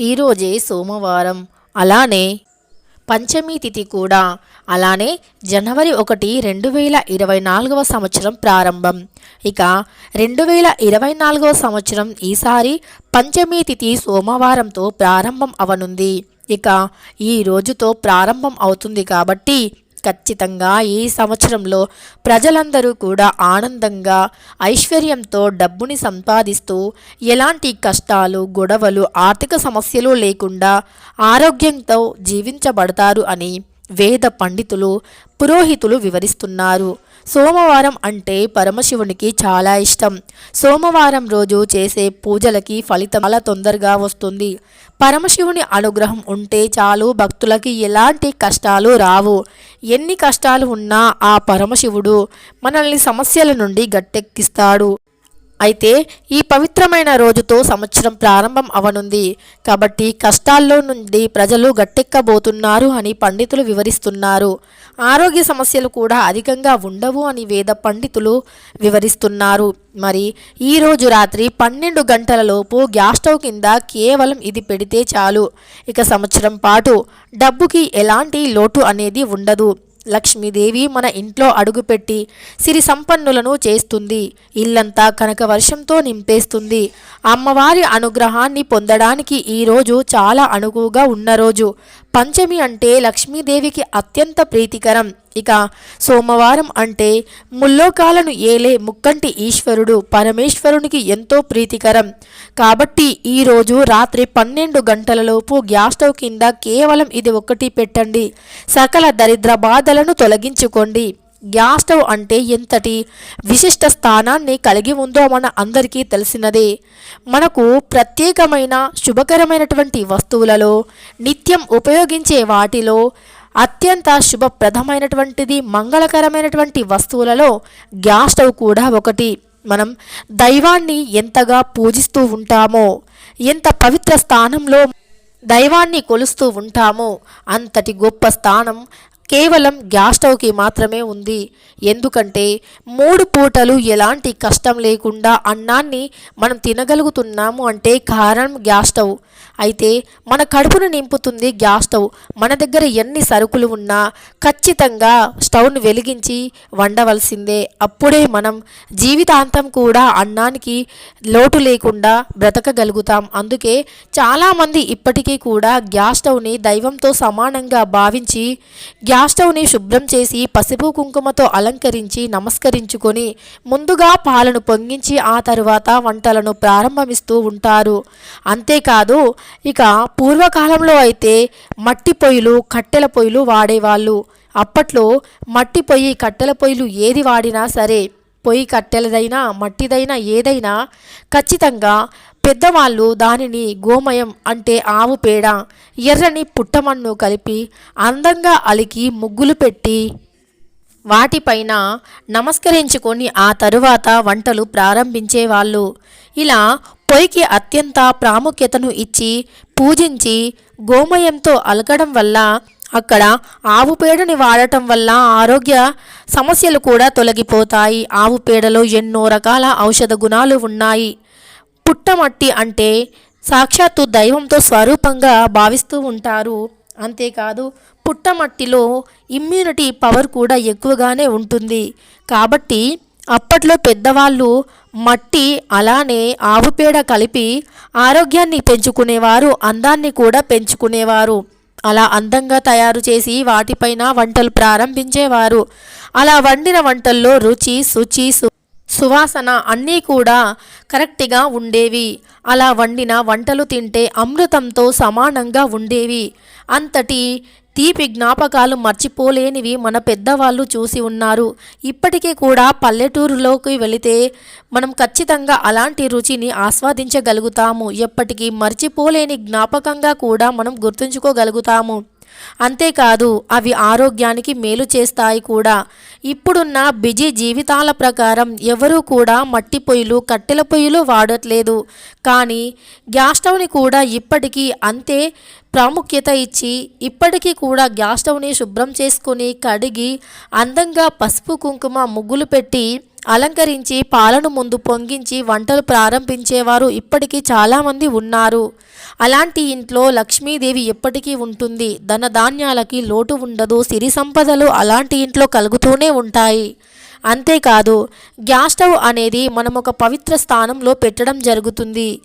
ఈరోజే సోమవారం. అలానే పంచమి తిథి కూడా. అలానే జనవరి ఒకటి రెండు వేల ఇరవై నాలుగవ సంవత్సరం ప్రారంభం. ఇక రెండు వేల ఇరవై నాలుగవ సంవత్సరం ఈసారి పంచమి తిథి సోమవారంతో ప్రారంభం అవనుంది. ఇక ఈ రోజుతో ప్రారంభం అవుతుంది కాబట్టి ఖచ్చితంగా ఈ సంవత్సరంలో ప్రజలందరూ కూడా ఆనందంగా ఐశ్వర్యంతో డబ్బుని సంపాదిస్తూ ఎలాంటి కష్టాలు గొడవలు ఆర్థిక సమస్యలు లేకుండా ఆరోగ్యంతో జీవించబడతారు అని వేద పండితులు పురోహితులు వివరిస్తున్నారు. సోమవారం అంటే పరమశివునికి చాలా ఇష్టం. సోమవారం రోజు చేసే పూజలకి ఫలితం చాలా తొందరగా వస్తుంది. పరమశివుని అనుగ్రహం ఉంటే చాలు భక్తులకి ఎలాంటి కష్టాలు రావు. ఎన్ని కష్టాలు ఉన్నా ఆ పరమశివుడు మనల్ని సమస్యల నుండి గట్టెక్కిస్తాడు. అయితే ఈ పవిత్రమైన రోజుతో సంవత్సరం ప్రారంభం అవనుంది. కాబట్టి కష్టాల్లో నుండి ప్రజలు గట్టెక్కబోతున్నారు అని పండితులు వివరిస్తున్నారు. ఆరోగ్య సమస్యలు కూడా అధికంగా ఉండవు అని వేద పండితులు వివరిస్తున్నారు. మరి ఈ రోజు రాత్రి పన్నెండు గంటలలోపు గ్యాస్ స్టవ్ కింద కేవలం ఇది పెడితే చాలు. ఇక సంవత్సరం పాటు డబ్బుకి ఎలాంటి లోటు అనేది ఉండదు. లక్ష్మీదేవి మన ఇంట్లో అడుగుపెట్టి సిరి సంపన్నులను చేస్తుంది. ఇల్లంతా కనక వర్షంతో నింపేస్తుంది. అమ్మవారి అనుగ్రహాన్ని పొందడానికి ఈ రోజు చాలా అనుకువగా ఉన్న రోజు. పంచమి అంటే లక్ష్మీదేవికి అత్యంత ప్రీతికరం. ఇక సోమవారం అంటే ముల్లోకాలను ఏలే ముక్కంటి ఈశ్వరుడు పరమేశ్వరునికి ఎంతో ప్రీతికరం. కాబట్టి ఈరోజు రాత్రి పన్నెండు గంటలలోపు గ్యాస్ స్టవ్ కింద కేవలం ఇది ఒక్కటి పెట్టండి. సకల దరిద్ర బాధలను తొలగించుకోండి. గ్యాస్ స్టవ్ అంటే ఎంతటి విశిష్ట స్థానాన్ని కలిగి ఉందో మన అందరికీ తెలిసినదే. మనకు ప్రత్యేకమైన శుభకరమైనటువంటి వస్తువులలో నిత్యం ఉపయోగించే వాటిలో అత్యంత శుభప్రదమైనటువంటిది మంగళకరమైనటువంటి వస్తువులలో గ్యాస్ స్టవ్ కూడా ఒకటి. మనం దైవాన్ని ఎంతగా పూజిస్తూ ఉంటామో ఎంత పవిత్ర స్థానంలో దైవాన్ని కొలుస్తూ ఉంటామో అంతటి గొప్ప స్థానం కేవలం గ్యాస్ స్టవ్కి మాత్రమే ఉంది. ఎందుకంటే మూడు పూటలు ఎలాంటి కష్టం లేకుండా అన్నాన్ని మనం తినగలుగుతున్నాము అంటే కారణం గ్యాస్ స్టవ్. అయితే మన కడుపును నింపుతుంది గ్యాస్ స్టవ్. మన దగ్గర ఎన్ని సరుకులు ఉన్నా ఖచ్చితంగా స్టవ్ను వెలిగించి వండవలసిందే. అప్పుడే మనం జీవితాంతం కూడా అన్నానికి లోటు లేకుండా బ్రతకగలుగుతాం. అందుకే చాలామంది ఇప్పటికీ కూడా గ్యాస్ స్టవ్ని దైవంతో సమానంగా భావించి గ్యాస్ స్టవ్ని శుభ్రం చేసి పసుపు కుంకుమతో అలంకరించి నమస్కరించుకొని ముందుగా పాలను పొంగించి ఆ తరువాత వంటలను ప్రారంభమిస్తూ ఉంటారు. అంతేకాదు ఇక పూర్వకాలంలో అయితే మట్టి పొయ్యిలు కట్టెల పొయ్యిలు వాడేవాళ్ళు. అప్పట్లో మట్టి పొయ్యి కట్టెల పొయ్యిలు ఏది వాడినా సరే పొయ్యి కట్టెలదైనా మట్టిదైనా ఏదైనా ఖచ్చితంగా పెద్దవాళ్ళు దానిని గోమయం అంటే ఆవు పేడ ఎర్రని పుట్టమన్ను కలిపి అందంగా అలికి ముగ్గులు పెట్టి వాటిపైన నమస్కరించుకొని ఆ తరువాత వంటలు ప్రారంభించేవాళ్ళు. ఇలా పొయ్యికి అత్యంత ప్రాముఖ్యతను ఇచ్చి పూజించి గోమయంతో అలకడం వల్ల అక్కడ ఆవు పేడని వాడటం వల్ల ఆరోగ్య సమస్యలు కూడా తొలగిపోతాయి. ఆవు పేడలో ఎన్నో రకాల ఔషధ గుణాలు ఉన్నాయి. పుట్టమట్టి అంటే సాక్షాత్తు దైవంతో స్వరూపంగా భావిస్తూ ఉంటారు. అంతేకాదు పుట్టమట్టిలో ఇమ్యూనిటీ పవర్ కూడా ఎక్కువగానే ఉంటుంది. కాబట్టి అప్పట్లో పెద్దవాళ్ళు మట్టి అలానే ఆవుపేడ కలిపి ఆరోగ్యాన్ని పెంచుకునేవారు అందాన్ని కూడా పెంచుకునేవారు. అలా అందంగా తయారు చేసి వాటిపైన వంటలు ప్రారంభించేవారు. అలా వండిన వంటల్లో రుచి శుచి సు సువాసన అన్నీ కూడా కరెక్ట్గా ఉండేవి. అలా వండిన వంటలు తింటే అమృతంతో సమానంగా ఉండేవి. అంతటి తీపి జ్ఞాపకాలు మర్చిపోలేనివి మన పెద్దవాళ్ళు చూసి ఉన్నారు. ఇప్పటికీ కూడా పల్లెటూరులోకి వెళితే మనం ఖచ్చితంగా అలాంటి రుచిని ఆస్వాదించగలుగుతాము. ఎప్పటికీ మర్చిపోలేని జ్ఞాపకంగా కూడా మనం గుర్తుంచుకోగలుగుతాము. అంతేకాదు అవి ఆరోగ్యానికి మేలు చేస్తాయి కూడా. ఇప్పుడున్న బిజీ జీవితాల ప్రకారం ఎవరూ కూడా మట్టి పొయ్యిలు కట్టెల పొయ్యిలు వాడట్లేదు. కానీ గ్యాస్ స్టవ్ని కూడా ఇప్పటికీ అంతే ప్రాముఖ్యత ఇచ్చి ఇప్పటికీ కూడా గ్యాస్ స్టవ్ని శుభ్రం చేసుకొని కడిగి అందంగా పసుపు కుంకుమ ముగ్గులు పెట్టి అలంకరించి పాలను ముందు పొంగించి వంటలు ప్రారంభించేవారు ఇప్పటికీ చాలామంది ఉన్నారు. అలాంటి ఇంట్లో లక్ష్మీదేవి ఎప్పటికీ ఉంటుంది. ధనధాన్యాలకి లోటు ఉండదు. సిరి సంపదలు అలాంటి ఇంట్లో కలుగుతూనే ఉంటాయి. అంతేకాదు గ్యాస్ స్టవ్ అనేది మనం ఒక పవిత్ర స్థానంలో పెట్టడం జరుగుతుంది.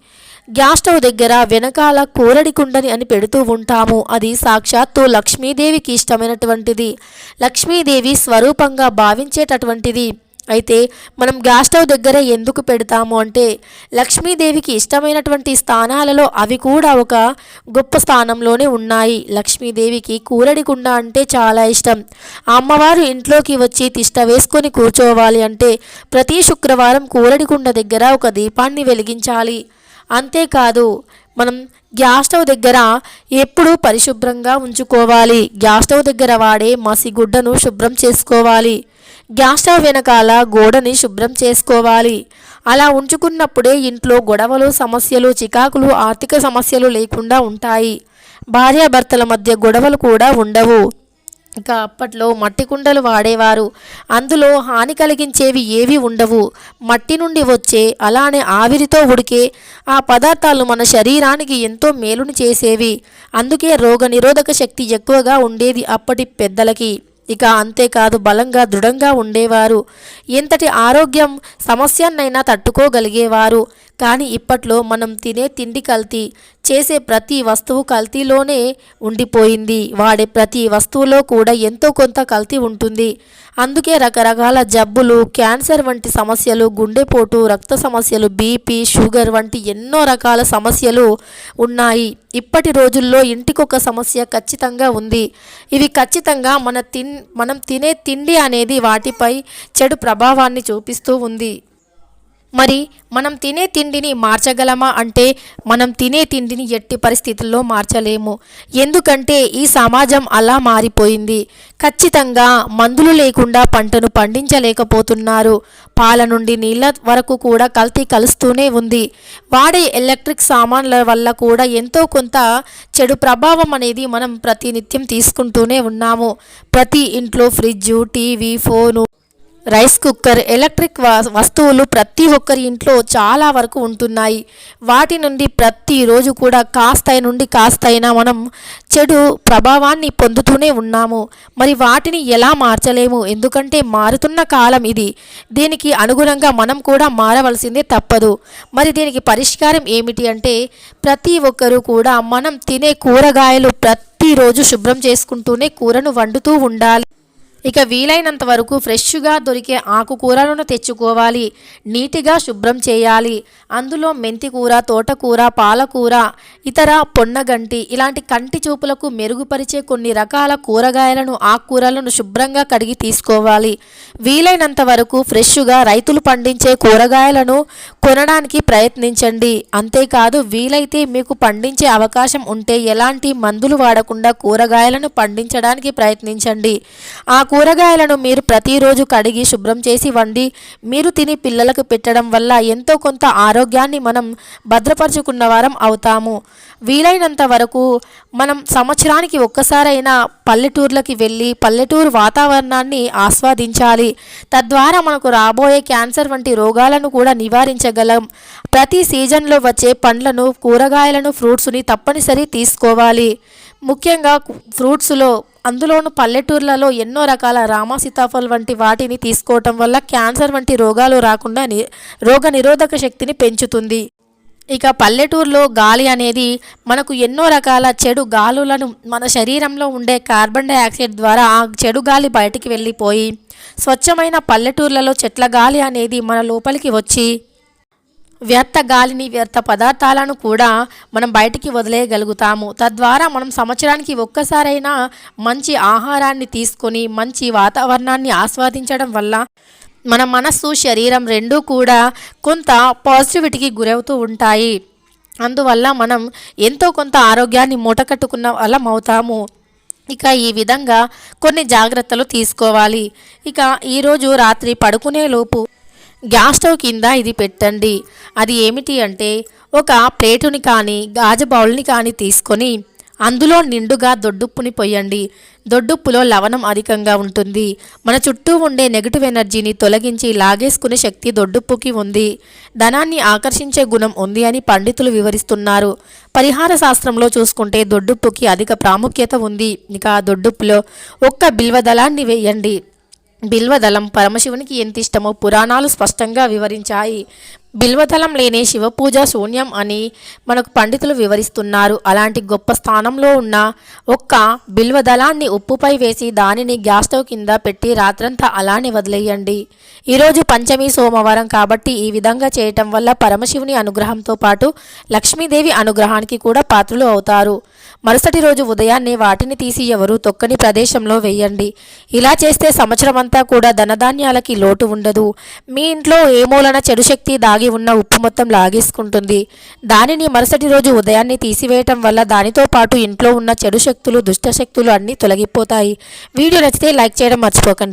గ్యాస్ స్టవ్ దగ్గర వెనకాల కూరడి కుండని అని పెడుతూ ఉంటాము. అది సాక్షాత్తు లక్ష్మీదేవికి ఇష్టమైనటువంటిది. లక్ష్మీదేవి స్వరూపంగా భావించేటటువంటిది. అయితే మనం గ్యాస్ స్టవ్ దగ్గర ఎందుకు పెడతాము అంటే లక్ష్మీదేవికి ఇష్టమైనటువంటి స్థానాలలో అవి కూడా ఒక గొప్ప స్థానంలోనే ఉన్నాయి. లక్ష్మీదేవికి కూరడి కుండ అంటే చాలా ఇష్టం. అమ్మవారు ఇంట్లోకి వచ్చి తిష్ట వేసుకొని కూర్చోవాలి అంటే ప్రతి శుక్రవారం కూరడి కుండ దగ్గర ఒక దీపాన్ని వెలిగించాలి. అంతేకాదు మనం గ్యాస్ స్టవ్ దగ్గర ఎప్పుడూ పరిశుభ్రంగా ఉంచుకోవాలి. గ్యాస్ స్టవ్ దగ్గర వాడే మసిగుడ్డను శుభ్రం చేసుకోవాలి. గ్యాస్ స్టవ్ వెనకాల గోడని శుభ్రం చేసుకోవాలి. అలా ఉంచుకున్నప్పుడే ఇంట్లో గొడవలు సమస్యలు చికాకులు ఆర్థిక సమస్యలు లేకుండా ఉంటాయి. భార్యాభర్తల మధ్య గొడవలు కూడా ఉండవు. ఇక అప్పట్లో మట్టి కుండలు వాడేవారు. అందులో హాని కలిగించేవి ఏవి ఉండవు. మట్టి నుండి వచ్చే అలానే ఆవిరితో ఉడికే ఆ పదార్థాలు మన శరీరానికి ఎంతో మేలుని చేసేవి. అందుకే రోగ నిరోధక శక్తి ఎక్కువగా ఉండేది అప్పటి పెద్దలకి. ఇక అంతేకాదు బలంగా దృఢంగా ఉండేవారు. ఎంతటి ఆరోగ్యం సమస్యన్నైనా తట్టుకోగలిగేవారు. కానీ ఇప్పట్లో మనం తినే తిండి కల్తీ చేసే ప్రతి వస్తువు కల్తీలోనే ఉండిపోయింది. వాడే ప్రతి వస్తువులో కూడా ఎంతో కొంత కల్తీ ఉంటుంది. అందుకే రకరకాల జబ్బులు క్యాన్సర్ వంటి సమస్యలు గుండెపోటు రక్త సమస్యలు బీపీ షుగర్ వంటి ఎన్నో రకాల సమస్యలు ఉన్నాయి. ఇప్పటి రోజుల్లో ఇంటికొక సమస్య ఖచ్చితంగా ఉంది. ఇవి ఖచ్చితంగా మన తిన్ మనం తినే తిండి అనేది వాటిపై చెడు ప్రభావాన్ని చూపిస్తూ ఉంది. మరి మనం తినే తిండిని మార్చగలమా అంటే మనం తినే తిండిని ఎట్టి పరిస్థితుల్లో మార్చలేము. ఎందుకంటే ఈ సమాజం అలా మారిపోయింది. ఖచ్చితంగా మందులు లేకుండా పంటను పండించలేకపోతున్నారు. పాల నుండి నీళ్ళ వరకు కూడా కల్తీ కలుస్తూనే ఉంది. వాడే ఎలక్ట్రిక్ సామాన్ల వల్ల కూడా ఎంతో కొంత చెడు ప్రభావం అనేది మనం ప్రతినిత్యం తీసుకుంటూనే ఉన్నాము. ప్రతి ఇంట్లో fridge TV phone rice cooker electric వ- వస్తువులు ప్రతి ఒక్కరి ఇంట్లో చాలా వరకు ఉంటున్నాయి. వాటి నుండి ప్రతిరోజు కూడా కాస్తై నుండి కాస్తైనా మనం చెడు ప్రభావాన్ని పొందుతూనే ఉన్నాము. మరి వాటిని ఎలా మార్చలేము? ఎందుకంటే మారుతున్న కాలం ఇది. దీనికి అనుగుణంగా మనం కూడా మారవలసిందే తప్పదు. మరి దీనికి పరిష్కారం ఏమిటి అంటే ప్రతి ఒక్కరూ కూడా మనం తినే కూరగాయలు ప్రతిరోజు శుభ్రం చేసుకుంటూనే కూరను వండుతూ ఉండాలి. ఇక వీలైనంత వరకు ఫ్రెష్గా దొరికే ఆకుకూరలను తెచ్చుకోవాలి. నీటిగా శుభ్రం చేయాలి. అందులో మెంతికూర తోటకూర పాలకూర ఇతర పొన్నగంటి ఇలాంటి కంటి చూపులకు మెరుగుపరిచే కొన్ని రకాల కూరగాయలను ఆకుకూరలను శుభ్రంగా కడిగి తీసుకోవాలి. వీలైనంత వరకు ఫ్రెష్గా రైతులు పండించే కూరగాయలను కొనడానికి ప్రయత్నించండి. అంతేకాదు వీలైతే మీకు పండించే అవకాశం ఉంటే ఎలాంటి మందులు వాడకుండా కూరగాయలను పండించడానికి ప్రయత్నించండి. ఆ కూరగాయలను మీరు ప్రతిరోజు కడిగి శుభ్రం చేసి వండి మీరు తిని పిల్లలకు పెట్టడం వల్ల ఎంతో కొంత ఆరోగ్యాన్ని మనం భద్రపరుచుకున్న వారం అవుతాము. వీలైనంత వరకు మనం సంవత్సరానికి ఒక్కసారైనా పల్లెటూర్లకి వెళ్ళి పల్లెటూరు వాతావరణాన్ని ఆస్వాదించాలి. తద్వారా మనకు రాబోయే క్యాన్సర్ వంటి రోగాలను కూడా నివారించగలం. ప్రతి సీజన్లో వచ్చే పండ్లను కూరగాయలను ఫ్రూట్స్ని తప్పనిసరి తీసుకోవాలి. ముఖ్యంగా ఫ్రూట్స్లో అందులోను పల్లెటూర్లలో ఎన్నో రకాల రామ సీతాఫల్ వంటి వాటిని తీసుకోవటం వల్ల క్యాన్సర్ వంటి రోగాలు రాకుండా ని రోగ నిరోధక శక్తిని పెంచుతుంది. ఇక పల్లెటూరులో గాలి అనేది మనకు ఎన్నో రకాల చెడు గాలులను మన శరీరంలో ఉండే కార్బన్ డైఆక్సైడ్ ద్వారా ఆ చెడు గాలి బయటికి వెళ్ళిపోయి స్వచ్ఛమైన పల్లెటూర్లలో చెట్ల గాలి అనేది మన లోపలికి వచ్చి వ్యర్థ గాలిని వ్యర్థ పదార్థాలను కూడా మనం బయటికి వదిలేయగలుగుతాము. తద్వారా మనం సంవత్సరానికి ఒక్కసారైనా మంచి ఆహారాన్ని తీసుకొని మంచి వాతావరణాన్ని ఆస్వాదించడం వల్ల మన మనస్సు శరీరం రెండూ కూడా కొంత పాజిటివిటీకి గురవుతూ ఉంటాయి. అందువల్ల మనం ఎంతో కొంత ఆరోగ్యాన్ని మూటకట్టుకున్న వాళ్ళం అవుతాము. ఇక ఈ విధంగా కొన్ని జాగ్రత్తలు తీసుకోవాలి. ఇక ఈరోజు రాత్రి పడుకునే లోపు గ్యాస్ స్టవ్ కింద ఇది పెట్టండి. అది ఏమిటి అంటే ఒక ప్లేటుని కానీ గాజు బౌల్ని కానీ తీసుకొని అందులో నిండుగా దొడ్డుప్పుని పొయ్యండి దొడ్డుప్పులో లవణం అధికంగా ఉంటుంది. మన చుట్టూ ఉండే నెగిటివ్ ఎనర్జీని తొలగించి లాగేసుకునే శక్తి దొడ్డుప్పుకి ఉంది. ధనాన్ని ఆకర్షించే గుణం ఉంది అని పండితులు వివరిస్తున్నారు. పరిహార శాస్త్రంలో చూసుకుంటే దొడ్డుప్పుకి అధిక ప్రాముఖ్యత ఉంది. ఇక ఆ దొడ్డుప్పులో ఒక్క బిల్వదళాన్ని వేయండి. బిల్వదళం పరమశివునికి ఎంత ఇష్టమో పురాణాలు స్పష్టంగా వివరించాయి. బిల్వతలం లేని శివపూజ శూన్యం అని మనకు పండితులు వివరిస్తున్నారు. అలాంటి గొప్ప స్థానంలో ఉన్న ఒక్క బిల్వదళాన్ని ఉప్పుపై వేసి దానిని గ్యాస్ స్టవ్ కింద పెట్టి రాత్రంతా అలానే వదిలేయండి. ఈరోజు పంచమి సోమవారం కాబట్టి ఈ విధంగా చేయటం వల్ల పరమశివుని అనుగ్రహంతో పాటు లక్ష్మీదేవి అనుగ్రహానికి కూడా పాత్రలు అవుతారు. మరుసటి రోజు ఉదయాన్నే వాటిని తీసి ఎవరు తొక్కని ప్రదేశంలో వేయండి. ఇలా చేస్తే సంవత్సరమంతా కూడా ధనధాన్యాలకి లోటు ఉండదు. మీ ఇంట్లో ఏ మూలన చెడు శక్తి దాగి ఉన్న ఉప్పు మొత్తం లాగేసుకుంటుంది. దానిని మరుసటి రోజు ఉదయాన్నే తీసివేయటం వల్ల దానితో పాటు ఇంట్లో ఉన్న చెడు శక్తులు దుష్ట శక్తులు అన్నీ తొలగిపోతాయి. వీడియో నచ్చితే లైక్ చేయడం మర్చిపోకండి.